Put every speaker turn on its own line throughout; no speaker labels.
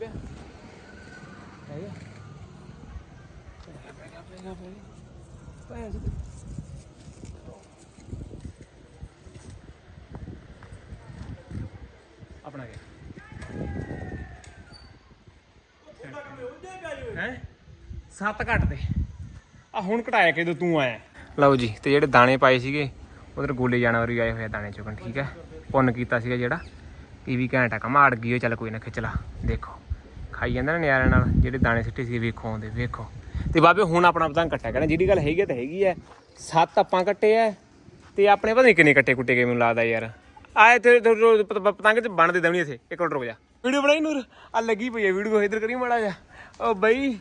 ਪਿਆ। ਹੈਗਾ। ਪੈਗਾ ਪੈਗਾ ਪੈਗਾ ਪੈਗਾ ਆਪਣਾ ਗਿਆ ਹੈ? ਸੱਤ ਘੱਟ ਦੇ। ਆ ਹੁਣ ਘਟਾਇਆ ਕਿਦੋਂ ਤੂੰ ਆਇਆ? ਲਓ ਜੀ ਤੇ ਜਿਹੜੇ ਦਾਣੇ ਪਾਏ ਸੀਗੇ ਉਧਰ ਗੋਲੇ ਜਾਨਵਰ ਵੀ ਆਏ ਹੋਏ ਆ ਦਾਣੇ ਚੁਗਣ ਠੀਕ ਹੈ? ਪੁੰਨ ਕੀਤਾ ਸੀਗਾ ਜਿਹੜਾ। ਇਹ ਵੀ ਘੈਂਟਾ ਕੰਮ ਅੜ ਗਈ ਉਹ ਚੱਲ ਕੋਈ ਨਾ ਖਿੱਚ ਲਾ। ਦੇਖੋ। ਖਾਈ ਜਾਂਦਾ ਨਾ ਨਿਆਰਿਆਂ ਨਾਲ ਜਿਹੜੇ ਦਾਣੇ ਸਿੱਟੇ ਸੀ ਵੇਖੋ ਆਉਂਦੇ ਵੇਖੋ। ਤੇ ਬਾਬੇ ਹੁਣ ਆਪਣਾ ਪਤੰਗ ਕੱਟਿਆ ਕਹਿੰਦਾ ਜਿਹੜੀ ਗੱਲ ਹੈਗੀ ਤਾਂ ਹੈਗੀ ਐ ਸੱਤ ਆਪਾਂ ਕੱਟੇ ਐ ਤੇ ਆਪਣੇ ਪਤਾ ਨਹੀਂ ਕਿੰਨੇ ਕੱਟੇ ਕੁੱਟੇ ਗਏ ਮੈਨੂੰ ਲੱਗਦਾ ਯਾਰ। ਆਏ ਤੇ ਪਤੰਗ ਚ ਬਣ ਦੇ ਦੇਣੀ ਇੱਥੇ ਇੱਕ ਮਿੰਟ ਰੁਕ ਜਾ। ਵੀਡੀਓ ਬਣਾਈ ਨੂਰ? ਆ ਲੱਗੀ ਪਈ ਐ ਵੀਡੀਓ ਇਧਰ ਕਰੀ ਮਾੜਾ ਜਾ ਓ ਬਈ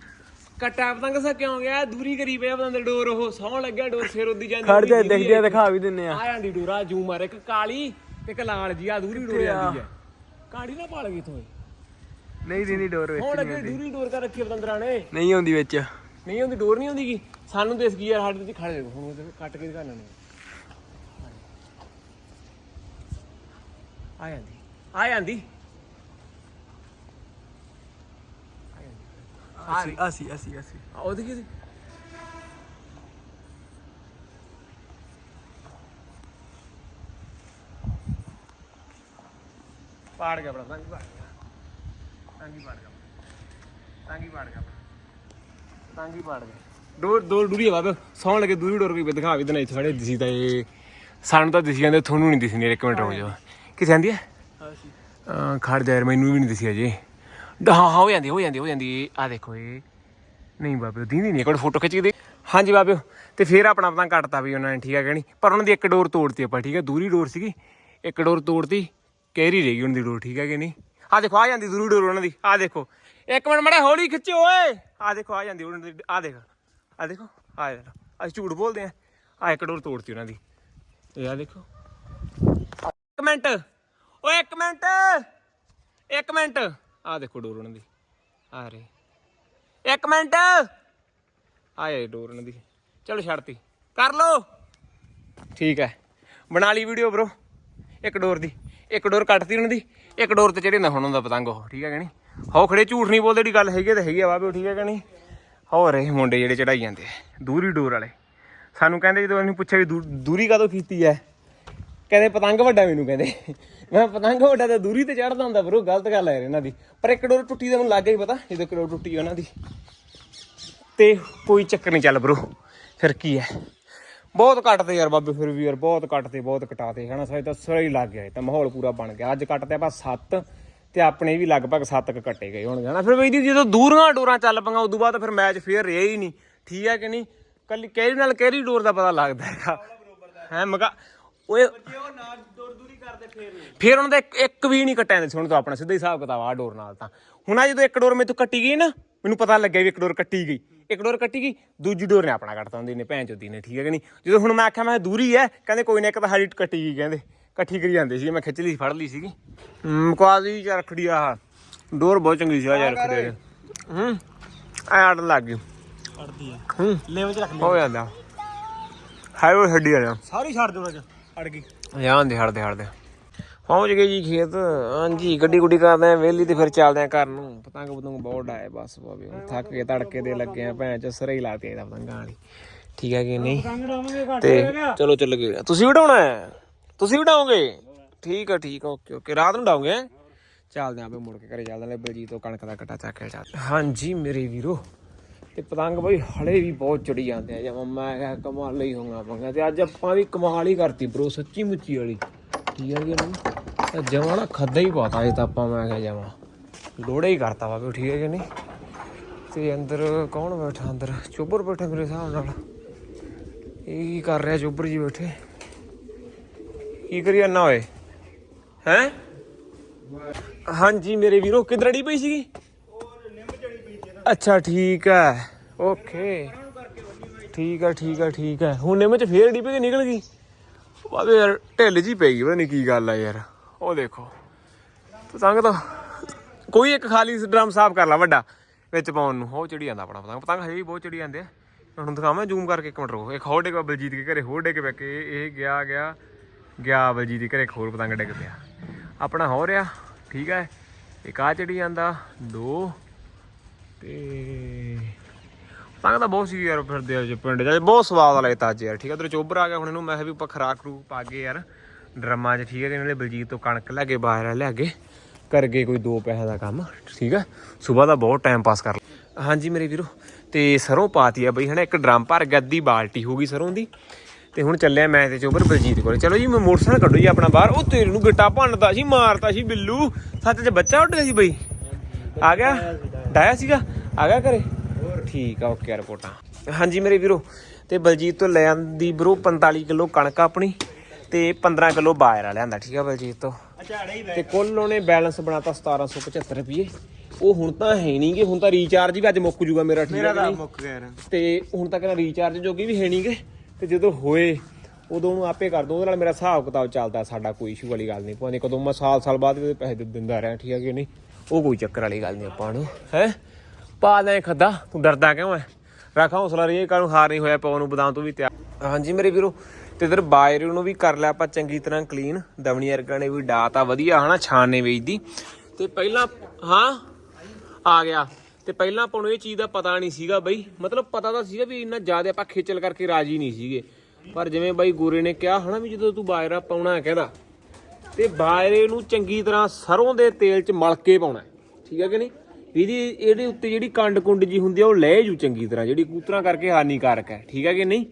ਕੱਟਾ ਪਤੰਗ ਸਾ ਕਿਉਂ ਗਿਆ? ਦੂਰੀ ਕਰੀ ਪਿਆ ਪਤੰਗ ਦੇ ਡੋਰ ਉਹ ਸੌਣ ਲੱਗਿਆ ਡੋਰ ਫੇਰ ਉਦੀ ਜਾਂਦੀ
ਖੜ ਜਾ ਦਿਖਦੇ ਆ। ਦਿਖਾ ਵੀ ਦਿੰਨੇ ਆ।
ਆ ਜਾਂਦੀ ਡੋਰਾ ਜੂ ਮਾਰ ਇੱਕ ਕਾਲੀ ਤੇ ਇੱਕ ਲਾਲ ਜੀ ਆ ਦੂਰੀ ਡੋਰ ਜਾਂਦੀ ਐ ਕਾੜੀ ਨਾ ਪਾਲ ਗਈ ਤੂੰ
ਨਹੀਂ ਦਿੰਦੀ ਡੋਰ ਵਿੱਚ
ਹੁਣ ਲੱਗੇ ਦੂਰੀ ਡੋਰ ਕਰ ਰੱਖੀ ਪਤੰਦਰਾਂ ਨੇ।
ਨਹੀਂ ਆਉਂਦੀ ਵਿੱਚ।
ਨਹੀਂ ਹੁੰਦੀ ਡੋਰ ਨਹੀਂ ਹੁੰਦੀ ਗੀ ਸਾਨੂੰ ਦੇਸ ਕੀ ਯਾਰ ਸਾਡੇ ਤੇ ਖੜੇ ਦੇਖੋ ਹੁਣ ਉਹਦੇ ਕੱਟ ਕੇ ਦਿਖਾਣਾ ਨੇ ਆ। ਜਾਂਦੀ ਆ ਜਾਂਦੀ।
ਅਸੀਂ ਅਸੀਂ ਅਸੀਂ ਅਸੀਂ
ਆ ਉਹਦੀ ਕੀ ਸੀ? ਪਾੜ ਗਿਆ ਬੜਾ ਡੋਰ ਡੋਰ ਡੂਰੀ ਆ ਬਾਬੇ ਸੌਣ ਲੱਗੇ ਦੂਰੀ ਡੋਰ ਕੋਈ ਦਿਖਾ ਵੀ ਦੇਣਾ ਇੱਥੇ ਖੜੇ ਦਿਸੀ ਤਾਂ ਇਹ। ਸਾਨੂੰ ਤਾਂ ਦਿਸੀ ਜਾਂਦੇ ਤੁਹਾਨੂੰ ਨਹੀਂ ਦਿਸਣੀ ਇੱਕ ਮਿੰਟ ਰੁਕ ਕਿਥੇ ਆਂਦੀ ਹੈ ਖੜ ਜਾ ਯਾਰ ਮੈਨੂੰ ਵੀ ਨਹੀਂ ਦਿਸੀ ਅਜੇ। ਹਾਂ ਹਾਂ ਹੋ ਜਾਂਦੀ ਹੋ ਜਾਂਦੀ ਹੋ ਜਾਂਦੀ। ਆ ਦੇਖੋ ਇਹ। ਨਹੀਂ ਬਾਬੇ ਦੀਂਦੀ ਨਹੀਂ ਕੋਲ ਫੋਟੋ ਖਿੱਚ ਕੇ ਦੇ ਹਾਂਜੀ ਬਾਬੇ ਤੇ ਫੇਰ ਆਪਣਾ ਪਤਾ ਕੱਟਤਾ ਵੀ ਉਹਨਾਂ ਨੇ ਠੀਕ ਹੈ ਕਹਿਣੀ ਪਰ ਉਹਨਾਂ ਦੀ ਇੱਕ ਡੋਰ ਤੋੜਤੀ ਆਪਾਂ ਠੀਕ ਹੈ ਦੂਰੀ ਡੋਰ ਸੀਗੀ ਇੱਕ ਡੋਰ ਤੋੜਤੀ ਕਹਿਰੀ ਰਹਿ ਗਈ ਉਹਨਾਂ ਦੀ ਡੋਰ ਠੀਕ ਹੈ ਕਿ ਨਹੀਂ? ਆ ਦੇਖੋ, ਆ ਜਾਂਦੀ ਜ਼ਰੂਰ ਡੋਰ ਉਹਨਾਂ ਦੀ। ਆ ਦੇਖੋ। ਇੱਕ ਮਿੰਟ ਮੜਾ, ਹੌਲੀ ਖਿੱਚੋ, ਓਏ। ਆ ਦੇਖੋ, ਆ ਜਾਂਦੀ ਉਹਨਾਂ ਦੀ। ਆ ਦੇਖ, ਆ ਦੇਖੋ, ਆ ਯਾਰ ਅਸੀਂ ਝੂਠ ਬੋਲਦੇ ਆ ਆ ਇੱਕ ਡੋਰ ਤੋੜਤੀ ਉਹਨਾਂ ਦੀ। ਇਹ ਆ ਦੇਖੋ। ਇੱਕ ਮਿੰਟ। ਓਏ, ਇੱਕ ਮਿੰਟ। ਇੱਕ ਮਿੰਟ। ਆ ਦੇਖੋ ਡੋਰ ਉਹਨਾਂ ਦੀ। ਆ ਰੇ ਇੱਕ ਮਿੰਟ। ਆਏ ਡੋਰ ਉਹਨਾਂ ਦੀ। ਚਲੋ, ਛੱਡਤੀ। ਕਰ ਲੋ ਠੀਕ ਹੈ। ਬਣਾ ਲਈ ਵੀਡੀਓ ਬ్రో ਇੱਕ ਡੋਰ ਦੀ। ਇੱਕ ਡੋਰ ਕੱਟਤੀ ਉਹਨਾਂ ਦੀ। ਇੱਕ ਡੋਰ ਤੇ ਚੜੇ ਨਾ ਹੁਣ ਹੁੰਦਾ ਪਤੰਗ ਉਹ, ਠੀਕ ਹੈ ਕਿ ਨਹੀਂ? ਹੋ ਖੜੇ ਝੂਠ ਨਹੀਂ ਬੋਲਦੇ, ਜਿਹੜੀ ਗੱਲ ਹੈਗੀ ਆ ਤਾਂ ਹੈਗੀ ਆ, ਬਾਬੇ ਠੀਕ ਹੈ ਕਿ ਨਹੀਂ? ਹੋ ਮੁੰਡੇ ਜਿਹੜੇ ਚੜਾਈ ਜਾਂਦੇ ਆ, ਦੂਰੀ ਡੋਰ ਵਾਲੇ। ਸਾਨੂੰ ਕਹਿੰਦੇ ਜਦੋਂ ਅਸੀਂ ਪੁੱਛਿਆ ਵੀ ਦੂ- ਦੂਰੀ ਕਦੋਂ ਕੀਤੀ ਹੈ ਕਹਿੰਦੇ ਪਤੰਗ ਵੱਡਾ ਮੈਨੂੰ ਕਹਿੰਦੇ। ਮੈਂ ਪਤੰਗ ਵੱਡਾ ਤਾਂ ਦੂਰੀ ਤੇ ਚੜਦਾ ਹੁੰਦਾ ਬਰੋ ਗਲਤ ਗੱਲ ਹੈ ਇਹਨਾਂ ਦੀ। ਪਰ ਇੱਕ ਡੋਰ ਟੁੱਟੀ ਦਾ ਮੈਨੂੰ ਲੱਗ ਗਿਆ ਹੀ ਪਤਾ, ਜਦੋਂ ਇੱਕ ਡੋਰ ਟੁੱਟੀ ਉਹਨਾਂ ਦੀ। ਤੇ ਕੋਈ ਚੱਕਰ ਨਹੀਂ ਚੱਲ ਬਰੋ ਫਿਰ ਕੀ ਹੈ ਬਹੁਤ ਕੱਟਦੇ ਯਾਰ ਬਾਬੇ ਫਿਰ ਵੀ ਯਾਰ ਬਹੁਤ ਕੱਟਦੇ ਬਹੁਤ ਕਟਾਤੇ ਹਨਾ? ਸਾਰੇ ਤਾਂ ਸਿਰ ਹੀ ਲੱਗ ਗਿਆ ਤਾਂ ਮਾਹੌਲ ਪੂਰਾ ਬਣ ਗਿਆ। ਅੱਜ ਕੱਟਦੇ ਆਪਾਂ 7 ਤੇ ਆਪਣੇ ਵੀ ਲਗਭਗ 7 ਕ ਕੱਟੇ ਗਏ ਹੋਣਗੇ ਹਨਾ? ਫਿਰ ਬਈ ਦੀ ਜਦੋਂ ਦੂਰਾਂ ਡੋਰਾਂ ਚੱਲ ਪਈਆਂ ਉਦੋਂ ਬਾਅਦ ਫਿਰ ਮੈਚ ਫੇਰ ਰਿਹਾ ਹੀ ਨਹੀਂ। ਠੀਕ ਹੈ ਕਿ ਨਹੀਂ? ਕੱਲੀ ਕੈਰੀ ਨਾਲ ਕੈਰੀ ਡੋਰ ਦਾ ਪਤਾ ਲੱਗਦਾ ਹੈਗਾ? ਹੈ ਮਗਾ ਓਏ
ਫੇਰ
ਫਿਰ ਉਹਨਾਂ ਦਾ ਇੱਕ, ਵੀ ਨਹੀਂ ਕੱਟਿਆ ਸੀ ਹੁਣ ਤਾਂ ਆਪਣਾ ਸਿੱਧਾ ਹੀ ਹਿਸਾਬ ਕਿਤਾਬ ਆ ਡੋਰ ਨਾਲ ਤਾਂ। ਹੁਣ ਆ ਜਦੋਂ ਇੱਕ ਡੋਰ ਮੇਰੇ ਮੇਥੋਂ ਕੱਟੀ ਗਈ ਨਾ ਮੈਨੂੰ ਪਤਾ ਲੱਗਿਆ ਵੀ ਇੱਕ ਡੋਰ ਕੱਟੀ ਗਈ। ਇੱਕ ਡੋਰ ਕੱਟੀ ਗਈ ਦੂਜੀ ਡੋਰ ਨੇ ਆਪਣਾ ਕੱਟਤਾ ਹੁੰਦੀ ਨੇ ਭੈਣ ਚੋਦੀ ਨੇ ਠੀਕ ਹੈ ਕਿ ਨਹੀਂ? ਜਦੋਂ ਹੁਣ ਮੈਂ ਆਖਿਆ ਮੈਂ ਦੂਰੀ ਹੈ ਕਹਿੰਦੇ ਕੋਈ ਨਾ ਇੱਕ ਤਾਂ ਸਾਡੀ ਕੱਟੀ ਗਈ ਕਹਿੰਦੇ। ਇਕੱਠੀ ਕਰੀ ਜਾਂਦੇ ਸੀ ਮੈਂ ਖਿੱਚ ਲਈ ਫੜ ਲਈ ਸੀਗੀ। ਮਕਵਾਦੀ ਚ ਰੱਖੜੀ ਆ। ਡੋਰ ਬਹੁਤ ਚੰਗੀ ਸੀ ਆ ਯਾਰ ਰੱਖੜੀ ਵਾਲੀ। ਹੂੰ ਐ ਅੜ ਲੱਗ ਗਈ।
ਅੜਦੀ ਆ।
ਹੂੰ।
ਲੈਵਲ ਚ ਰੱਖ
ਹੋ ਜਾਂਦਾ। ਹਾਈ ਉਹ ਛੱਡੀ ਆ
ਸਾਰੀ ਛੱਡ ਦੋ ਚ ਅੜ ਗਈ।
ਜਾਂ ਦੇ ਹੜਦੇ ਹੜਦੇ ਪਹੁੰਚ ਗਏ ਜੀ ਖੇਤ। ਹਾਂਜੀ ਗੱਡੀ ਗੁੱਡੀ ਕਰਦੇ ਆ ਵੇਲੀ ਤੇ ਫਿਰ ਚੱਲਦੇ ਆ ਘਰ ਨੂੰ। ਪਤੰਗ ਪਤੰਗ ਬਹੁਤ ਡਾਏ ਬਸ ਬਾਬੇ ਹੁਣ ਥੱਕ ਕੇ ਤੜਕੇ ਦੇ ਲੱਗੇ ਆ ਭੈਣ ਚ ਸਰੇ ਹੀ ਲਾਤੀ ਇਹਦਾ ਪਤੰਗਾਂ ਵਾਲੀ। ਠੀਕ ਹੈ ਕਿ ਨਹੀਂ? ਤੇ ਚਲੋ ਚੱਲ ਗਏ। ਤੁਸੀਂ ਵੀ ਉਡਾਉਣਾ ਹੈ? ਤੁਸੀਂ ਵੀ ਉਡਾਓਗੇ? ਠੀਕ ਆ ਠੀਕ ਆ ਓਕੇ ਓਕੇ। ਰਾਤ ਨੂੰ ਉਡਾਓਗੇ? ਚੱਲਦੇ ਆਂ ਆਪੇ ਮੁੜ ਕੇ ਘਰੇ ਚੱਲਦੇ ਆਂ। ਬਲਜੀਤ ਤੋਂ ਕਣਕ ਦਾ ਕਟਾ ਚੱਕ ਕੇ ਚੱਲ ਹਾਂਜੀ ਮੇਰੇ ਵੀਰੋ ਤੇ ਪਤੰਗ ਬਈ ਹਲੇ ਵੀ ਬਹੁਤ ਚੜੀ ਜਾਂਦੇ ਆ। ਜਮਾ ਮੈਂ ਕਿਹਾ ਕਮਾਲ ਹੀ ਹੋਊਗਾ ਪੰਗਾ ਤੇ। ਅੱਜ ਆਪਾਂ ਵੀ ਕਮਾਲ ਹੀ ਕਰਤੀ ਬ్రో ਸੱਚੀ ਮੁੱਚੀ ਵਾਲੀ। ਠੀਕ ਆ ਜੀ ਇਹਨੂੰ ਜਮਾ ਨਾ ਖੱਦਾ ਹੀ ਪਾਤਾ ਇਹ ਤਾਂ ਆਪਾਂ ਮੈਂ ਕਿਹਾ ਜਮਾ। ਲੋੜਾ ਹੀ ਕਰਤਾ ਵਾ ਵੀ ਠੀਕ ਹੈ ਕਿ ਨਹੀਂ। ਤੇ ਅੰਦਰ ਕੌਣ ਬੈਠਾ ਅੰਦਰ? ਚੋਬਰ ਬੈਠਾ ਮੇਰੇ ਹਿਸਾਬ ਨਾਲ। ਇਹ ਕੀ ਕਰ ਰਿਹਾ ਚੋਬਰ ਜੀ ਬੈਠੇ? ਕੀ ਕਰੀ ਨਾ ਹੋਏ ਹੈ? ਹਾਂਜੀ, ਮੇਰੇ ਵੀਰੋ, ਕਿੱਧਰ ਅੜੀ ਪਈ ਸੀਗੀ? ਅੱਛਾ, ਠੀਕ ਹੈ। ਓਕੇ। ਠੀਕ ਹੈ ਠੀਕ ਹੈ ਠੀਕ ਹੈ। ਹੁਣ ਨਿੰਮ ਚ ਫੇਰ ਅੜੀ ਪਈ ਕਿ ਨਿਕਲ ਗਈ? ਬਾਬੇ ਯਾਰ ਢਿੱਲ ਜੀ ਪੈ ਗਈ, ਪਤਾ ਨਹੀਂ ਕੀ ਗੱਲ ਆ ਯਾਰ। ਉਹ ਦੇਖੋ। ਪਤੰਗ ਤਾਂ ਕੋਈ ਇੱਕ ਖਾਲੀ ਡਰਮ ਸਾਫ਼ ਕਰ ਲਾ ਵੱਡਾ, ਵਿੱਚ ਪਾਉਣ ਨੂੰ। ਉਹ ਚੜੀ ਜਾਂਦਾ ਆਪਣਾ, ਪਤੰਗ ਪਤੰਗ ਹਜੇ ਵੀ ਬਹੁਤ ਚੜੀ ਜਾਂਦੇ ਆ। ਹੁਣ ਦਿਖਾਵਾਂ, ਜ਼ੂਮ ਕਰਕੇ ਇੱਕ ਮਿੰਟ ਰੁਕੋ। ਇੱਕ ਹੋਰ ਡਿੱਗਾ ਬਲਜੀਤ ਦੇ ਘਰੇ, ਹੋਰ ਡਿੱਗ ਪਿਆ ਕਿ ਇਹ ਗਿਆ ਗਿਆ। ਗਿਆ ਬਲਜੀਤ ਦੇ ਘਰੇ, ਇੱਕ ਹੋਰ ਪਤੰਗ ਡਿੱਗ ਪਿਆ। ਆਪਣਾ ਹੋ ਰਿਹਾ ਠੀਕ ਹੈ ਇੱਕ ਆ ਚੜੀ ਜਾਂਦਾ, ਦੋ, ਤੇ ਪਤੰਗ ਤਾਂ ਬਹੁਤ ਸੀ ਯਾਰ ਫਿਰਦੇ ਆ ਜੇ ਪਿੰਡ ਚ। ਬਹੁਤ ਸਵਾਦ ਵਾਲਾ ਤਾਂ ਅੱਜ ਯਾਰ, ਠੀਕ ਆ? ਉਧਰ ਚੋਬਰ ਆ ਗਿਆ ਹੁਣ ਇਹਨੂੰ, ਮੈਂ ਕਿਹਾ ਵੀ ਆਪਾਂ ਖਰਾਕ ਖਰੂਕ ਪਾ ਕੇ ਯਾਰ, ਡਰਮਾਂ 'ਚ ਠੀਕ ਹੈ ਕਿ ਨਾਲੇ ਬਲਜੀਤ ਤੋਂ ਕਣਕ ਲੈ ਕੇ ਬਾਹਰ ਲੈ ਕੇ ਕਰ ਗਏ ਕੋਈ ਦੋ ਪੈਸੇ ਦਾ ਕੰਮ, ਠੀਕ ਆ? ਸਵੇਰ ਦਾ ਬਹੁਤ ਟਾਈਮ ਪਾਸ ਕਰ ਲਿਆ। ਹਾਂਜੀ ਮੇਰੇ ਵੀਰੋ, ਤੇ ਸਰੋਂ ਪਾਤੀ ਆ ਬਈ, ਹਨਾ, ਇੱਕ ਡਰਮ ਭਰ ਗਿਆ, ਅੱਧੀ ਬਾਲਟੀ ਹੋ ਗਈ ਸਰੋਂ ਦੀ। ਤੇ ਹੁਣ ਚੱਲਿਆ ਮੈਂ ਤੇ ਚੋਬਰ ਬਲਜੀਤ ਕੋਲੇ। ਚਲੋ ਜੀ, ਮੈਂ ਮੋਟਰਸਾਈਕਲ ਕੱਢੋ ਜੀ ਆਪਣਾ ਬਾਹਰ। ਉਹ ਤੇਰੇ ਨੂੰ ਗਿੱਟਾ ਭੰਨਦਾ ਸੀ ਮਾਰਤਾ ਸੀ ਬਿੱਲੂ। ਸੱਚ 'ਚ ਬੱਚਾ ਉੱਡ ਗਿਆ ਸੀ ਬਈ? ਆ ਗਿਆ? ਡਾਇਆ ਸੀਗਾ? ਆ ਗਿਆ ਘਰੇ? ਠੀਕ ਆ ਓਕੇ ਰਿਪੋਰਟਾਂ। ਹਾਂਜੀ ਮੇਰੇ ਵੀਰੋ ਤੇ ਬਲਜੀਤ ਤੋਂ ਲੈ ਆਂਦੀ ਬਰੋ 45 ਕਿਲੋ ਕਣਕ ਆਪਣੀ ਤੇ 15 ਕਿਲੋ ਬਾਇਰਾ ਲਿਆਂਦਾ ਠੀਕ ਆ ਬਲਜੀਤ ਤੋਂ। ਤੇ ਕੁੱਲ ਉਹਨੇ ਬੈਲੈਂਸ ਬਣਾਤਾ 1775 ਰੁਪਏ ਉਹ ਹੁਣ ਤਾਂ ਹੈ ਨਹੀਂਗੇ ਹੁਣ ਤਾਂ ਰੀਚਾਰਜ ਵੀ ਅੱਜ ਮੁੱਕ ਜੂਗਾ ਮੇਰਾ ਠੀਕ ਹੈ
ਤਾਂ ਮੁੱਕ ਗਿਆ ਯਾਰ।
ਤੇ ਹੁਣ ਤੱਕ ਨਾ ਰੀਚਾਰਜ ਜੋਗੀ ਵੀ ਹੈ ਨਹੀਂਗੇ ਤੇ ਜਦੋਂ ਹੋਏ ਉਦੋਂ ਉਹਨੂੰ ਆਪੇ ਕਰ ਦੋ ਉਹਦੇ ਨਾਲ ਮੇਰਾ ਹਿਸਾਬ ਕਿਤਾਬ ਚੱਲਦਾ ਸਾਡਾ ਕੋਈ ਇਸ਼ੂ ਵਾਲੀ ਗੱਲ ਨਹੀਂ ਭਾਵੇਂ ਕਦੋਂ ਮੈਂ ਸਾਲ ਸਾਲ ਬਾਅਦ ਵੀ ਪੈਸੇ ਦਿੰਦਾ ਰਿਹਾ ਠੀਕ ਹੈ ਕਿ ਨਹੀਂ? ਉਹ ਕੋਈ ਚੱਕਰ ਵਾਲੀ ਗੱਲ ਨਹੀਂ ਆਪਾਂ ਨੂੰ ਹੈ? ਪਾ ਦੇ ਖੱਦਾ। ਤੂੰ ਡਰਦਾ ਕਿਉਂ ਹੈ ਰੱਖ ਹੌਸਲਾ ਰਹੀ ਨੂੰ ਹਾਰ ਨਹੀਂ ਹੋਇਆ ਪਾਉ ਨੂੰ ਬਦਾਮ ਤੋਂ ਵੀ ਤਿਆਰ। ਹਾਂਜੀ ਮੇਰੇ ਵੀਰੋ, ਤੇ ਇਧਰ ਬਾਇਰ ਨੂੰ ਵੀ ਕਰ ਲਿਆ ਆਪਾਂ ਚੰਗੀ ਤਰ੍ਹਾਂ ਕਲੀਨ ਦਵਣੀ ਅਰਗਾ ਨੇ ਵੀ ਡਾਤਾ ਵਧੀਆ, ਹਨਾ ਛਾਣ ਨੇ ਵੇਚਦੀ। ਤੇ ਪਹਿਲਾਂ, ਹਾਂ? ਆ ਗਿਆ। ਤੇ ਪਹਿਲਾਂ ਆਪਾਂ ਨੂੰ ਇਹ ਚੀਜ਼ ਦਾ ਪਤਾ ਨਹੀਂ ਸੀਗਾ ਬਈ। ਮਤਲਬ ਪਤਾ ਤਾਂ ਸੀਗਾ ਵੀ ਇੰਨਾ ਜ਼ਿਆਦਾ ਆਪਾਂ ਖੇਚਲ ਕਰਕੇ ਰਾਜੀ ਨਹੀਂ ਸੀਗੇ। ਪਰ ਜਿਵੇਂ ਬਾਈ ਗੋਰੇ ਨੇ ਕਿਹਾ ਹਨਾ ਵੀ ਜਦੋਂ ਤੂੰ ਬਾਇਰਾ ਪਾਉਣਾ ਕਹਿੰਦਾ, ਤੇ ਬਾਇਰੇ ਨੂੰ ਚੰਗੀ ਤਰ੍ਹਾਂ ਸਰੋਂ ਦੇ ਤੇਲ 'ਚ ਮਲ ਕੇ ਪਾਉਣਾ ਠੀਕ ਹੈ ਕਿ ਨਹੀਂ? ਇਹਦੀ ਇਹਦੇ ਉੱਤੇ ਜਿਹੜੀ ਕੰਡ ਕੁੰਡ ਜੀ ਹੁੰਦੀ ਆ, ਉਹ ਲੈ ਜੂ ਚੰਗੀ ਤਰ੍ਹਾਂ, ਜਿਹੜੀ ਕੂਤਰਾਂ ਕਰਕੇ ਹਾਨੀਕਾਰਕ ਹੈ, ਠੀਕ ਹੈ ਕਿ ਨਹੀਂ?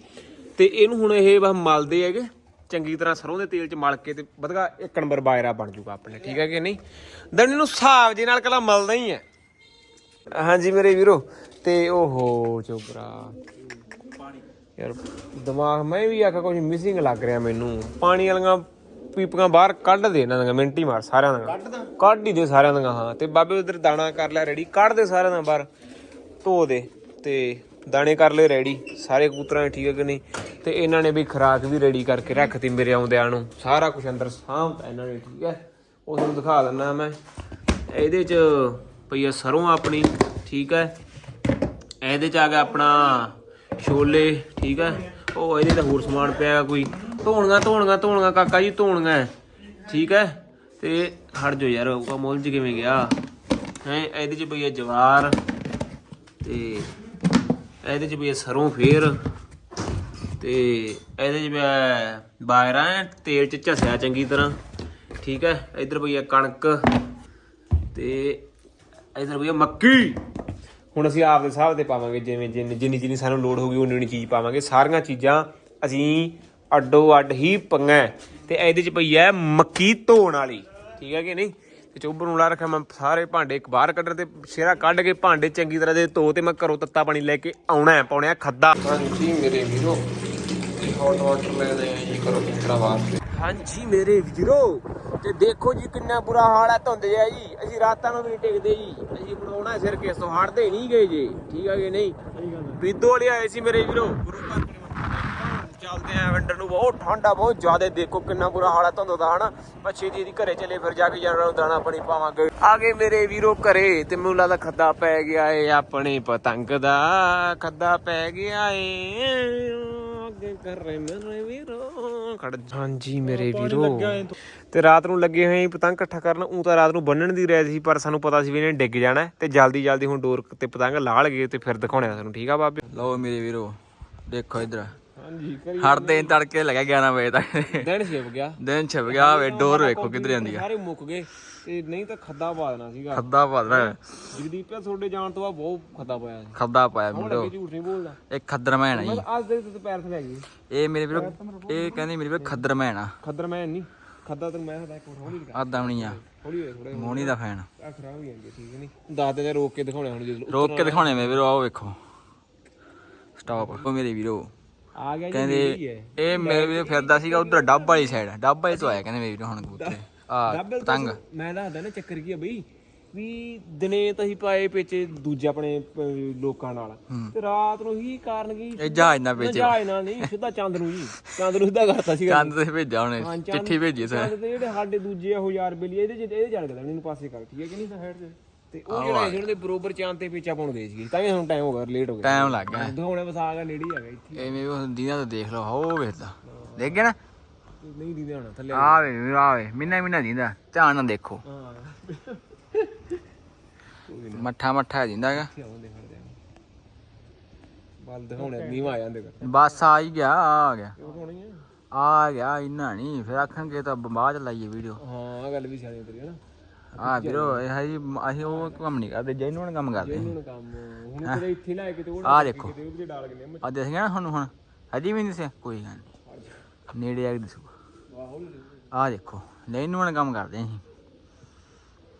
ਤੇ ਇਹਨੂੰ ਹੁਣ ਇਹ ਬਸ ਮਲਦੇ ਹੈਗੇ, ਚੰਗੀ ਤਰ੍ਹਾਂ ਸਰੋਂ ਦੇ ਤੇਲ 'ਚ ਮਲ ਕੇ ਤੇ ਵਧਗਾ ਇੱਕ ਨੰਬਰ ਬਾਇਰਾ ਬਣ ਜੂਗਾ ਆਪਣੇ, ਠੀਕ ਹੈ ਕਿ ਨਹੀਂ? ਦਣੀ ਨੂੰ ਹਿਸਾਬ ਜੇ ਨਾਲ ਕਲਾ ਮਲਦਾ ਹੀ ਹੈ। ਹਾਂਜੀ ਮੇਰੇ ਵੀਰੋ, ਤੇ ਓਹੋ ਚੋਬਰਾ ਯਾਰ, ਦਿਮਾਗ, ਮੈਂ ਵੀ ਆਖਾ ਕੁਝ ਮਿਸਿੰਗ ਲੱਗ ਰਿਹਾ ਮੈਨੂੰ। ਪਾਣੀ ਵਾਲੀਆਂ ਪੀਪੀਆਂ ਬਾਹਰ ਕੱਢ ਦੇ ਇਹਨਾਂ ਦੀਆਂ ਮਿੰਟ ਮਾਰ ਸਾਰਿਆਂ ਦੀਆਂ। ਕੱਢ ਹੀ ਦੇ ਸਾਰਿਆਂ ਦੀਆਂ ਹਾਂ। ਤੇ ਬਾਬੇ ਉਧਰ ਦਾਣਾ ਕਰ ਲਿਆ ਰੈਡੀ ਕੱਢ ਦੇ ਸਾਰਿਆਂ ਦਾ ਬਾਹਰ ਧੋ ਦੇ। ਤੇ ਦਾਣੇ ਕਰ ਲਏ ਰੈਡੀ ਸਾਰੇ ਕਬੂਤਰਾਂ ਦੇ ਠੀਕ ਹੈ ਕਿ ਨਹੀਂ? ਤੇ ਇਹਨਾਂ ਨੇ ਵੀ ਖਰਾਕ ਵੀ ਰੈਡੀ ਕਰਕੇ ਰੱਖਤੀ ਮੇਰੇ ਆਉਂਦਿਆਂ ਨੂੰ। ਸਾਰਾ ਕੁਝ ਅੰਦਰ ਸਾਂਭਤਾ ਇਹਨਾਂ ਨੇ ਠੀਕ ਹੈ? ਉਹ ਤੁਹਾਨੂੰ ਦਿਖਾ ਦਿੰਦਾ ਮੈਂ। ਇਹਦੇ ਚ ਪਈ ਆ ਸਰੋਂ ਆਪਣੀ ਠੀਕ ਹੈ? ਇਹਦੇ ਚ ਆ ਗਿਆ ਆਪਣਾ ਛੋਲੇ ਠੀਕ ਹੈ? ਉਹ ਇਹਦੇ ਤਾਂ ਹੋਰ ਸਮਾਨ ਪਿਆ ਕੋਈ। ਧੋਣੀਆਂ ਧੋਣੀਆਂ ਧੋਣੀਆਂ, ਕਾਕਾ ਜੀ ਧੋਣੀਆਂ ਠੀਕ ਹੈ ਤੇ ਹਟ ਜੋ ਯਾਰ, ਉਹ ਮੁੱਲ ਕਿਵੇਂ ਗਿਆ? ਹੈ, ਇਹਦੇ ਚ ਪਈ ਆ ਜਵਾਰ ਤੇ ਇਹਦੇ ਚ ਪਈ ਆ ਸਰੋਂ ਫੇਰ ਤੇ ਇਹਦੇ ਚ ਪਿਆ ਬਾਇਰਾ ਐਨ ਤੇਲ ਚ ਝਸਿਆ ਚੰਗੀ ਤਰ੍ਹਾਂ। ਠੀਕ ਹੈ ਇਧਰ ਪਈ ਆ ਕਣਕ ਤੇ ਇਧਰ ਪਈ ਆ ਮੱਕੀ। ਹੁਣ ਅਸੀਂ ਆਪਦੇ ਹਿਸਾਬ 'ਤੇ ਪਾਵਾਂਗੇ, ਜਿਵੇਂ ਜਿੰਨੀ ਜਿੰਨੀ ਜਿੰਨੀ ਸਾਨੂੰ ਲੋੜ ਹੋਊਗੀ, ਉਨੀ ਉਨੀ ਚੀਜ਼ ਪਾਵਾਂਗੇ। ਸਾਰੀਆਂ ਚੀਜ਼ਾਂ ਅਸੀਂ ਅੱਡੋ ਅੱਡ ਹੀ ਪੰਗਾ ਤੇ ਇਹਦੇ ਚ ਪਈ ਹੈ ਮੱਕੀ ਧੋਣ ਵਾਲੀ। ਠੀਕ ਹੈ ਕਿ ਨਹੀਂ? ਤੇ ਚੋਬਰ ਨੂੰ ਲਾ ਰੱਖਿਆ ਮੈਂ ਸਾਰੇ ਭਾਂਡੇ ਇੱਕ ਬਾਹਰ ਕੱਢਣ ਤੇ ਸ਼ੇਰਾ ਕੱਢ ਕੇ ਭਾਂਡੇ ਚੰਗੀ ਤਰ੍ਹਾਂ ਦੇ ਧੋ ਤੇ ਮੈਂ ਘਰੋਂ ਤੱਤਾ ਪਾਣੀ ਲੈ ਕੇ ਆਉਣਾ ਪਾਉਣਿਆ ਖੱਦਾ। ਹਾਂਜੀ ਮੇਰੇ ਵੀਰੋ। ਹੌਟ ਵਾਟਰ ਲੈ ਦੇ ਜੀ ਕਰੋ ਪੁੱਤਰਾ ਵਾਸਤੇ। ਹਾਂਜੀ ਮੇਰੇ ਵੀਰੋ ਤੇ ਦੇਖੋ ਜੀ ਕਿੰਨਾ ਬੁਰਾ ਹਾਲ ਹੈ ਧੁੰਦ ਜਿਹਾ ਜੀ। ਅਸੀਂ ਰਾਤਾਂ ਨੂੰ ਵੀ ਨਹੀਂ ਟਿਕਦੇ ਜੀ। ਅਸੀਂ ਬਣਾਉਣਾ ਸਿਰ ਕਿਸ ਤੋਂ ਹਟਦੇ ਨਹੀਂ ਗਏ ਜੀ। ਠੀਕ ਹੈ ਕਿ ਨਹੀਂ? ਬੀਦੋ ਵਾਲੇ ਆਏ ਸੀ ਮੇਰੇ ਵੀਰੋ। ਗੁਰੂ ਘਰ ਚੱਲਦੇ ਆ ਵਿੰਟਰ ਨੂੰ ਬਹੁਤ ਠੰਡਾ ਬਹੁਤ ਜ਼ਿਆਦਾ ਦੇਖੋ ਕਿੰਨਾ ਬੁਰਾ ਹਾਲ ਹੈ ਧੁੰਦ ਦਾ ਹਨਾ। ਬੱਚੇ ਦੀ ਇਹਦੀ ਘਰੇ ਚੱਲੇ ਫਿਰ ਜਾ ਕੇ ਜਾਣਾ ਨੂੰ ਦਾਣਾ ਪਾਣੀ ਪਾਵਾਂਗੇ। ਆ ਗਏ ਮੇਰੇ ਵੀਰੋ ਘਰੇ ਤੇ ਮੈਨੂੰ ਲੱਗਦਾ ਖੱਦਾ ਪੈ ਗਿਆ ਏ ਆਪਣੇ ਪਤੰਗ ਦਾ ਖੱਦਾ ਪੈ ਗਿਆ ਏ। ਅੱਗੇ ਕਰ ਰਹੇ ਮੇਰੇ ਵੀਰੋ। ਖੜ ਹਾਂਜੀ ਮੇਰੇ ਵੀਰੋ। ਤੇ ਰਾਤ ਨੂੰ ਲੱਗੇ ਹੋਏ ਸੀ ਪਤੰਗ ਇਕੱਠਾ ਕਰਨ ਉਹ ਤਾਂ ਰਾਤ ਨੂੰ ਬੰਨਣ ਦੀ ਰਹਿ ਸੀ ਪਰ ਸਾਨੂੰ ਪਤਾ ਸੀ ਵੀ ਇਹਨੇ ਡਿੱਗ ਜਾਣਾ ਤੇ ਜਲਦੀ ਜਲਦੀ ਹੁਣ ਡੋਰ ਤੇ ਪਤੰਗ ਲਾ ਲਗੇ ਤੇ ਫਿਰ ਦਿਖਾਉਣੇ ਆ ਤੁਹਾਨੂੰ ਠੀਕ ਆ ਬਾਬੇ?
ਲਓ ਮੇਰੇ ਵੀਰੋ ਦੇਖੋ ਇਧਰ।
ਹਾਂਜੀ ਕਰੀ
ਹੜਦੇ ਤੜਕੇ ਲੱਗਿਆ 11 ਵਜੇ ਤੱਕ।
ਦਿਨ ਛਿਪ ਗਿਆ।
ਦਿਨ ਛਿਪ ਗਿਆ ਵੇ ਡੋਰ ਵੇਖੋ ਕਿੱਧਰ ਜਾਂਦੀ ਆ।
ਸਾਰੇ ਮੁੱਕ ਗਏ ਤੇ ਨਹੀਂ ਤਾਂ ਖੱਦਾ ਪਾ ਦੇਣਾ ਸੀਗਾ।
ਖੱਦਾ ਪਾਦਣਾ
ਜਗਦੀਪ ਆ ਤੁਹਾਡੇ ਜਾਣ ਤੋਂ ਬਾਅਦ ਬਹੁਤ ਖੱਦਾ ਪਾਇਆ ਸੀ।
ਖੱਦਾ ਪਾਇਆ ਵੀਰੋ
ਝੂਠ ਨਹੀਂ ਬੋਲਦਾ।
ਇਹ ਖੱਦਰ ਮੈਣ ਆ ਜੀ।
ਅੱਜ ਦੇ ਤੇ ਪੈਰ ਤੇ ਲੈ ਗਈ
ਇਹ ਮੇਰੇ ਵੀਰੋ ਇਹ ਕਹਿੰਦੇ ਮੇਰੇ ਵੀਰੋ ਖੱਦਰ ਮੈਣ ਆ।
ਖੱਦਰ ਮੈਂ ਨਹੀਂ ਖੱਦਾ ਤੈਨੂੰ ਮੈਂ ਹਦਾ ਇੱਕ ਹੌਲੀ
ਆ ਦਵਣੀ ਆ।
ਹੌਲੀ ਹੋਏ ਥੋੜਾ
ਮੋਣੀ ਦਾ ਫੈਨ
ਆ। ਖਰਾਬ ਹੋ ਜਾਂਦੀ ਠੀਕ ਨਹੀਂ। ਦੱਸ ਦੇ ਤੇ ਰੋਕ ਕੇ ਦਿਖਾਉਣੇ ਹੁਣ ਜਦੋਂ
ਰੋਕ ਕੇ ਦਿਖਾਉਣੇ ਮੇਰੇ ਵੀਰੋ ਆਓ ਵੇਖੋ। ਸਟਾਪ ਮੇਰੇ ਵੀਰੋ।
ਆ ਗਿਆ ਜੀ
ਕਹਿੰਦੇ ਇਹ ਮੇਰੇ ਵੀਰੋ ਫਿਰਦਾ ਸੀਗਾ ਉਧਰ ਡੱਬ ਵਾਲੀ ਸਾਈਡ ਡੱਬ ਵਾਲੀ ਤੋਂ ਆਇਆ ਕਹਿੰਦੇ ਮੇਰੇ ਵੀਰੋ ਹੁਣ ਕਬੂਤਰ ਆ
ਡੱਬਲ
ਪਤੰਗ
ਮੈਂ ਦੱਸਦਾ ਨਾ ਚੱਕਰ ਕੀ ਆ ਬਈ ਵੀ ਦਿਨੇ ਤਾਂ ਹੀ ਪਾਏ ਪੇਚੇ ਦੂਜੇ ਆਪਣੇ ਅਹ, ਲੋਕਾਂ ਨਾਲ। ਤੇ ਰਾਤ ਨੂੰ ਹੀ ਕਾਰਨ ਕੀ?
ਇਹ ਜਹਾਜ਼ ਨਾ ਵੇਚੇ
ਜਹਾਜ਼ ਨਾਲ ਨਹੀਂ ਸਿੱਧਾ ਚੰਦ ਨੂੰ ਜੀ ਚੰਦ ਨੂੰ ਸਿੱਧਾ ਕਰਤਾ ਸੀਗਾ।
ਚੰਦ ਤੇ ਭੇਜਾ ਉਹਨੇ ਚਿੱਠੀ ਭੇਜੀ ਸੀ।
ਚੰਦ ਤੇ ਜਿਹੜੇ ਸਾਡੇ ਦੂਜੇ ਉਹ ਯਾਰ ਬੇਲੀ ਇਹਦੇ ਚ ਇਹਦੇ ਚੜ ਇਹਨੂੰ ਪਾਸੇ ਕਰ ਠੀਕ ਹੈ ਕਿ ਨਹੀਂ ਤਾਂ ਹੈਡ ਤੇ? ਤੇ ਉਹ ਜਿਹੜਾ ਸੀ ਉਹਦੇ ਬਰੋਬਰ ਚੰਦ ਤੇ ਪੇਚਾ ਪਾਉਣ ਗਏ ਸੀ ਤਾਂ ਵੀ ਹੁਣ ਟਾਈਮ ਹੋ ਗਿਆ ਲੇਟ ਹੋ ਗਿਆ।
ਟਾਈਮ ਲੱਗ ਗਿਆ।
ਬਸ ਆ ਗਿਆ ਨੇੜੇ ਹੀ ਆ ਗਿਆ ਇੱਥੇ।
ਐਵੇਂ ਉਹ ਹੁੰਦੀਆਂ ਤਾਂ ਦੇਖ ਲਓ ਹੋ ਵੇਖਦਾ ਦੇਖ ਗਿਆ ਨਾ?
ਨਹੀਂ ਦੀਦੇ ਹੋਣਾ ਥੱਲੇ।
ਆ ਵੇ ਆ ਵੇ ਮਿੰਨਾ ਮਿੰਨਾ ਦਿੰਦਾ ਧਿਆਨ ਨਾਲ ਦੇਖੋ।
ਹਾਂ।
ਮੱਠਾ ਮੱਠਾ ਜਿੰਦਾ ਹੈਗਾ।
ਆਉਂਦੇ ਖੜਦੇ ਬਲ ਦਿਖਾਉਣੇ ਨੀਵਾ ਆ ਜਾਂਦੇ
ਬਸ ਆ ਹੀ ਗਿਆ ਆ ਗਿਆ।
ਆ?
ਆ ਗਿਆ ਇੰਨਾ ਨਹੀਂ ਫਿਰ ਆਖਣਗੇ ਤਾਂ ਬਾਅਦ ਲਾਈਏ ਵੀਡੀਓ
ਹਾਂ ਆ ਗੱਲ ਵੀ ਸਿਆਣੀ ਤੇਰੀ ਹਨਾ?
ਆ ਵੀਰੋ ਇਹ ਹੈ ਜੀ ਅਸੀਂ ਉਹ ਕੰਮ ਨਹੀਂ ਕਰਦੇ ਜੈਨੂਨ ਕੰਮ ਕਰਦੇ
ਇਹਨੂੰ ਕੰਮ ਹੁਣ ਤੇਰੇ ਇੱਥੇ ਲੈ ਕੇ ਤੇ ਉਹ
ਆ ਦੇਖੋ।
ਕਿਤੇ ਉਹਦੇ ਡਾਲ ਕੇ ਨੇ
ਆ ਦੇਖ ਗਿਆ ਨਾ ਹੁਣ ਹੁਣ? ਹਜੀ ਵੀ ਨਹੀਂ ਸੀ ਕੋਈ ਗੱਲ ਨਹੀਂ। ਨੇੜੇ ਆ ਕੇ
ਵਾਹੋ
ਆ ਦੇਖੋ ਜੈਨੂਨ ਕੰਮ ਕਰਦੇ ਅਸੀਂ।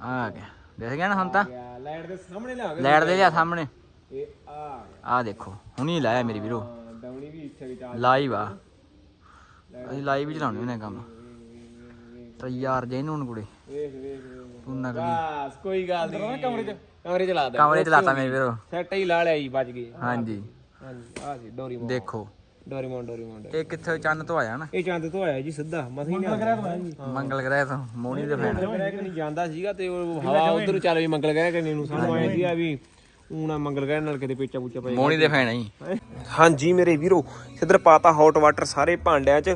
ਆ ਗਿਆ। ਦੇਖ ਗਿਆ ਨਾ ਹੁਣ ਤਾਂ?
ਗਿਆ। ਲਾਈਟ ਦੇ ਸਾਹਮਣੇ ਲਾ ਕੇ
ਲੈਟ ਦੇ ਲਿਆ ਸਾਹਮਣੇ।
ਇਹ ਆ
ਆ ਦੇਖੋ ਹੁਣੀ ਲਾਇਆ ਮੇਰੀ ਵੀਰੋ।
ਡਾਉਣੀ ਵੀ ਇੱਥੇ
ਲਾਈਵ ਆ। ਅਸੀਂ ਲਾਈਵ ਹੀ ਚਲਾਉਣੇ ਨੇ ਕੰਮ। ਤਾਂ ਯਾਰ ਜੈਨੂਨ ਕੁੜੇ।
ਵੇਖ ਵੇਖ।
ਤੂੰ ਨਕਲੀ।
ਬਸ ਕੋਈ ਗੱਲ ਨਹੀਂ। ਕਮਰੇ 'ਚ ਕਮਰੇ 'ਚ ਲਾ ਦੇ।
ਕਮਰੇ ਚ ਲਾਤਾ ਮੇਰੇ ਵੀਰੋ।
ਸੈੱਟ ਹੀ ਲਾ ਲਿਆ ਜੀ ਬਚ ਗਏ।
ਹਾਂਜੀ।
ਹਾਂਜੀ ਆ ਜੀ ਡੋਰੀਮੋਨ।
ਦੇਖੋ।
Doraemon Doraemon.
ਇਹ ਕਿੱਥੇ ਚੰਨ ਤੋਂ ਆਇਆ ਨਾ?
ਇਹ ਚੰਦ ਤੋਂ ਆਇਆ ਜੀ ਸਿੱਧਾ। ਮਸੀਂ ਨਹੀਂ ਆਇਆ
ਮੰਗਲ ਗ੍ਰਹਿ ਤੋਂ ਮੋਣੀ ਦੇ ਫੈਨ।
ਮੰਗਲ ਗ੍ਰਹਿ ਨਹੀਂ ਜਾਂਦਾ ਸੀਗਾ ਤੇ ਉਹ ਹਵਾ ਉਧਰ ਚੱਲ ਵੀ ਮੰਗਲ ਗ੍ਰਹਿ ਕਰਨੇ ਨੂੰ ਸਾਨੂੰ ਆਇਆ ਸੀ ਆ ਵੀ ਊਣਾ ਮੰਗਲ ਗ੍ਰਹਿ ਨਾਲ ਕਿਤੇ ਪੇਚਾ ਪੂਚਾ ਪਏ
ਮੋਣੀ ਦੇ ਫੈਨ ਆਈ
ਹਾਂਜੀ ਮੇਰੇ ਵੀਰੋ ਇਧਰ ਪਾਤਾ ਹੌਟ ਵਾਟਰ ਸਾਰੇ ਭਾਂਡਿਆਂ 'ਚ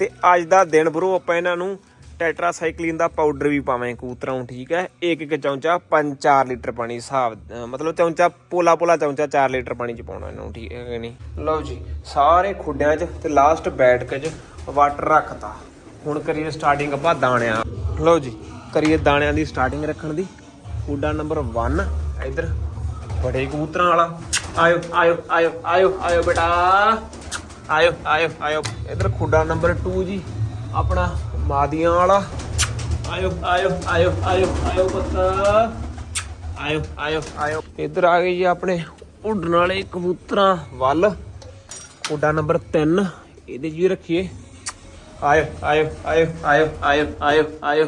ਤੇ ਅੱਜ ਦਾ ਦਿਨ ਬਰੋ ਆਪਾਂ ਇਹਨਾਂ ਨੂੰ ਟੈਟਰਾਸਾਈਕਲਿਨ ਦਾ ਪਾਊਡਰ ਵੀ ਪਾਵਾਂਗੇ ਕਬੂਤਰਾਂ ਨੂੰ, ਠੀਕ ਹੈ? ਇੱਕ ਇੱਕ ਚਮਚਾ 5-4 ਲੀਟਰ ਪਾਣੀ ਹਿਸਾਬ ਮਤਲਬ ਚਮਚਾ ਪੋਲਾ ਪੋਲਾ ਚਮਚਾ 4 ਲੀਟਰ ਪਾਣੀ 'ਚ ਪਾਉਣਾ ਇਹਨਾਂ ਨੂੰ ਠੀਕ ਹੈ ਕਿ ਨਹੀਂ? ਲਓ ਜੀ, ਸਾਰੇ ਖੁੱਡਿਆਂ 'ਚ ਤੇ ਲਾਸਟ ਬੈਟਕ 'ਚ ਵਾਟਰ ਰੱਖਤਾ। ਹੁਣ ਕਰੀਏ ਸਟਾਰਟਿੰਗ ਆਪਾਂ ਦਾਣਿਆਂ। ਲਓ ਜੀ, ਕਰੀਏ ਦਾਣਿਆਂ ਦੀ ਸਟਾਰਟਿੰਗ ਰੱਖਣ ਦੀ। ਖੁੱਡਾ ਨੰਬਰ 1 ਇਧਰ ਬੜੇ ਕਬੂਤਰਾਂ ਵਾਲਾ। ਆਇਓ ਆਇਓ ਆਇਓ ਆਇਓ ਆਇਓ ਬੇਟਾ। ਆਇਓ ਆਇਓ ਆਇਓ। ਇਧਰ ਖੁੱਡਾ ਨੰਬਰ 2 ਜੀ, ਆਪਣਾ ਮਾਦੀਆਂ ਵਾਲਾ ਆਇਓ ਆਇਓ ਆਇਓ ਆਇਓ ਆਇਓ ਪੁੱਤ ਆਇਓ ਆਇਓ ਆਇਓ ਇਧਰ ਆ ਗਏ ਜੀ ਆਪਣੇ ਉੱਡਣ ਵਾਲੇ ਕਬੂਤਰਾਂ ਵੱਲ ਖੁੱਡਾ ਨੰਬਰ 3 ਇਹਦੇ ਜੀ ਰੱਖੀਏ ਆਇਓ ਆਇਓ ਆਇਓ ਆਇਓ ਆਇਓ ਆਇਓ ਆਇਓ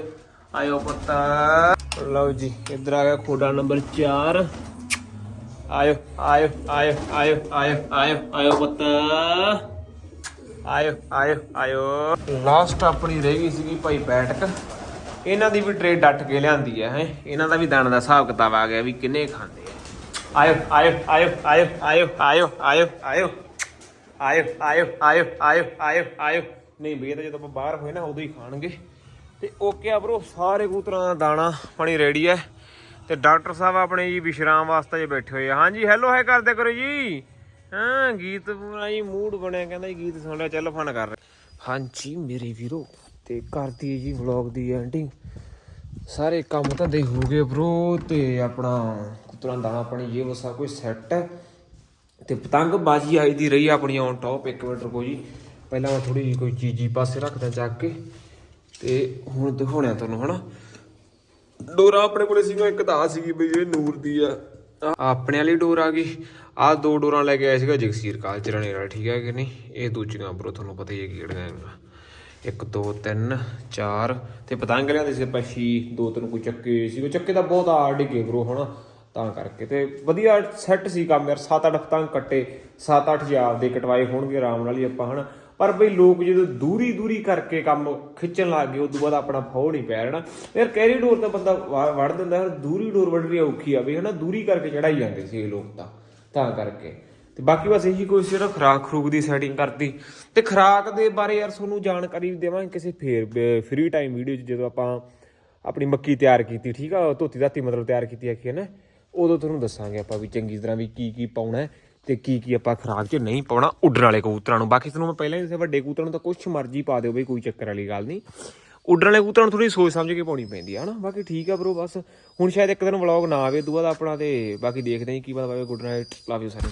ਆਇਓ ਪੁੱਤ ਲਓ ਜੀ ਇਧਰ ਆ ਗਿਆ ਖੋਡਾ ਨੰਬਰ 4 ਆਇਓ ਆਇਓ ਆਇਓ ਆਇਓ ਆਇਓ ਆਇਓ ਆਇਓ ਪੁੱਤ ਆਇਓ ਆਇਓ ਆਇਓ ਲਾਸਟ ਆਪਣੀ ਰਹਿ ਗਈ ਸੀਗੀ ਭਾਈ ਬੈਠਕ ਇਹਨਾਂ ਦੀ ਵੀ ਟ੍ਰੇ ਡੱਟ ਕੇ ਲਿਆਂਦੀ ਹੈ ਹੈ ਇਹਨਾਂ ਦਾ ਵੀ ਦਾਣ ਦਾ ਹਿਸਾਬ ਕਿਤਾਬ ਆ ਗਿਆ ਵੀ ਕਿੰਨੇ ਖਾਂਦੇ ਆ ਆਇਓ ਆਇਓ ਆਇਓ ਆਇਓ ਆਇਓ ਆਇਓ ਆਇਓ ਆਇਓ ਆਇਓ ਆਇਓ ਆਇਓ ਆਇਓ ਆਇਓ ਆਇਓ ਨਹੀਂ ਬਈ ਇਹ ਤਾਂ ਜਦੋਂ ਆਪਾਂ ਬਾਹਰ ਹੋਏ ਨਾ ਉਦੋਂ ਹੀ ਖਾਣਗੇ ਤੇ ਓਕੇ ਆ ਬ్రో ਸਾਰੇ ਕਬੂਤਰਾਂ ਦਾ ਦਾਣਾ ਪਾਣੀ ਰੈਡੀ ਹੈ ਤੇ ਡਾਕਟਰ ਸਾਹਿਬ ਆਪਣੇ ਜੀ ਵਿਸ਼ਰਾਮ ਵਾਸਤੇ ਜੇ ਬੈਠੇ ਹੋਏ ਆ ਹਾਂਜੀ ਹੈਲੋ ਹੈ ਕਰਦੇ ਕਰੋ ਜੀ ਹਾਂ, ਗੀਤ ਪੂਰਾ ਜੀ ਮੂਡ ਬਣਿਆ, ਕਹਿੰਦਾ ਜੀ ਗੀਤ ਸੁਣ ਲਿਆ, ਚੱਲ ਫਨ ਕਰ ਰਹੇ। ਹਾਂਜੀ, ਮੇਰੇ ਵੀਰੋ, ਤੇ ਕਰਦੀ ਜੀ ਵਲੌਗ ਦੀ ਐਂਡਿੰਗ ਸਾਰੇ ਕੰਮ ਧੰਦੇ ਹੋ ਗਏ ਬ్రో ਤੇ ਆਪਣਾ ਕਬੂਤਰਾਂ ਦਾ ਦਾਣਾ ਇਹ ਵਸਾ ਕੋਈ ਸੈੱਟ ਹੈ। ਤੇ ਪਤੰਗ ਬਾਜੀ ਆਈ ਦੀ ਰਹੀ ਆਪਣੀ ਔਨ ਟੌਪ ਇੱਕ ਮੀਟਰ ਰੁਕੋ ਜੀ। ਪਹਿਲਾਂ ਮੈਂ ਥੋੜੀ ਜਿਹੀ ਕੋਈ ਚੀਜ਼ ਪਾਸੇ ਰੱਖਦਾ ਚੱਕ ਕੇ। ਤੇ ਹੁਣ ਦਿਖਾਉਣਾ ਤੁਹਾਨੂੰ, ਹਨਾ। ਡੋਰਾ ਆਪਣੇ ਕੋਲੇ ਸੀਗਾ, ਇੱਕ ਤਾਂ ਸੀਗੀ ਬਈ, ਇਹ ਨੂਰ ਦੀ ਆ। ਆਪਣੇ ਵਾਲੀ ਡੋਰ ਆ ਗਈ। ਆਹ ਦੋ ਡੋਰਾਂ ਲੈ ਕੇ ਆਇਆ ਸੀਗਾ ਜਗਸੀਰ ਕਾਲ ਕਾਲਚਰਣੇ ਵਾਲਾ ਠੀਕ ਹੈ ਕਿ ਨਹੀਂ? ਇਹ ਦੂਜੀਆਂ ਬਰੋ ਤੁਹਾਨੂੰ ਪਤਾ ਹੀ ਹੈ ਕਿਹੜੀਆਂ ਹੈਗੀਆਂ ਇੱਕ, ਦੋ, ਤਿੰਨ, ਚਾਰ ਤੇ ਪਤੰਗ ਲਿਆਂਦੇ ਸੀ ਆਪਾਂ ਪਛੀ ਦੋ, ਤਿੰਨ ਕੋਈ ਚੱਕੇ ਸੀ ਉਹ ਚੱਕੇ ਤਾਂ ਬਹੁਤ ਆ ਡਿੱਗੇ ਬਰੋ ਹਨਾ? ਤਾਂ ਕਰਕੇ ਤੇ ਵਧੀਆ ਸੈੱਟ ਸੀ ਕੰਮ ਯਾਰ 7-8 ਪਤੰਗ ਕੱਟੇ 7-8 ਹਜ਼ਾਰ ਦੇ ਕਟਵਾਏ ਹੋਣਗੇ ਆਰਾਮ ਨਾਲ ਹੀ ਆਪਾਂ, ਹਨਾ? ਪਰ ਬਈ ਲੋਕ ਜਦੋਂ ਦੂਰੀ ਦੂਰੀ ਕਰਕੇ ਕੰਮ ਖਿੱਚਣ ਲੱਗ ਗਏ, ਉਦੋਂ ਬਾਅਦ ਆਪਣਾ ਫੋੜ ਨਹੀਂ ਪੈ ਰਹਿਣਾ ਯਾਰ ਕੈਰੀ ਡੋਰ ਤਾਂ ਬੰਦਾ ਵੜ ਦਿੰਦਾ, ਯਾਰ ਦੂਰੀ ਡੋਰ ਵੱਢਣੀ ਔਖੀ ਆ ਵੀ ਹਨਾ? ਦੂਰੀ ਕਰਕੇ ਚੜਾਈ ਜਾਂਦੇ ਸੀ ਇਹ ਲੋਕ ਤਾਂ। ਤਾਂ ਕਰਕੇ। ਤੇ ਬਾਕੀ ਬਸ ਇਹੀ ਕੋਈ ਸਿਰਫ ਖਰਾਕ ਖਰੂਕ ਦੀ ਸੈਟਿੰਗ ਕਰਤੀ। ਤੇ ਖਰਾਕ ਦੇ ਬਾਰੇ ਯਾਰ ਤੁਹਾਨੂੰ ਜਾਣਕਾਰੀ ਦੇਵਾਂਗੇ ਕਿਸੇ ਫੇਰ ਫ੍ਰੀ ਟਾਈਮ ਵੀਡੀਓ 'ਚ ਜਦੋਂ ਆਪਾਂ ਆਪਣੀ ਮੱਕੀ ਤਿਆਰ ਕੀਤੀ, ਠੀਕ ਆ? ਧੋਤੀ ਦਾਤੀ ਮਤਲਬ ਤਿਆਰ ਕੀਤੀ ਆਖੀ ਹੈ ਨਾ? ਉਦੋਂ ਤੁਹਾਨੂੰ ਦੱਸਾਂਗੇ ਆਪਾਂ ਵੀ ਚੰਗੀ ਤਰ੍ਹਾਂ ਵੀ ਕੀ ਕੀ ਪਾਉਣਾ ਹੈ ਤੇ ਕੀ ਕੀ ਆਪਾਂ ਖਰਾਕ 'ਚ ਨਹੀਂ ਪਾਉਣਾ, ਉੱਡਣ ਵਾਲੇ ਕਬੂਤਰਾਂ ਨੂੰ। ਬਾਕੀ ਤੁਹਾਨੂੰ ਮੈਂ ਪਹਿਲਾਂ ਹੀ ਦੱਸਿਆ ਵੱਡੇ ਕਬੂਤਰਾਂ ਨੂੰ ਤਾਂ ਕੁਛ ਮਰਜ਼ੀ ਪਾ ਦਿਓ ਬਈ, ਕੋਈ ਚੱਕਰ ਵਾਲੀ ਗੱਲ ਨਹੀਂ। ਉੱਡਣ ਵਾਲੇ ਕਬੂਤਰਾਂ ਨੂੰ ਥੋੜੀ ਸੋਚ ਸਮਝ ਕੇ ਪਾਉਣੀ ਪੈਂਦੀ ਹੈ ਹਨਾ? ਬਾਕੀ ਠੀਕ ਆ ਬ్రో ਬਸ ਹੁਣ ਸ਼ਾਇਦ ਇੱਕ ਦਿਨ ਵਲੌਗ ਨਾ ਆਵੇ, ਦੂਆ ਦਾ ਆਪਣਾ ਤੇ ਬਾਕੀ ਦੇਖਦੇ ਹਾਂ ਜੀ ਕੀ ਪਤਾ ਪਾਵੇ ਗੁੱਡ ਨਾਈਟ ਲਵ ਯੂ ਸਾਰੇ।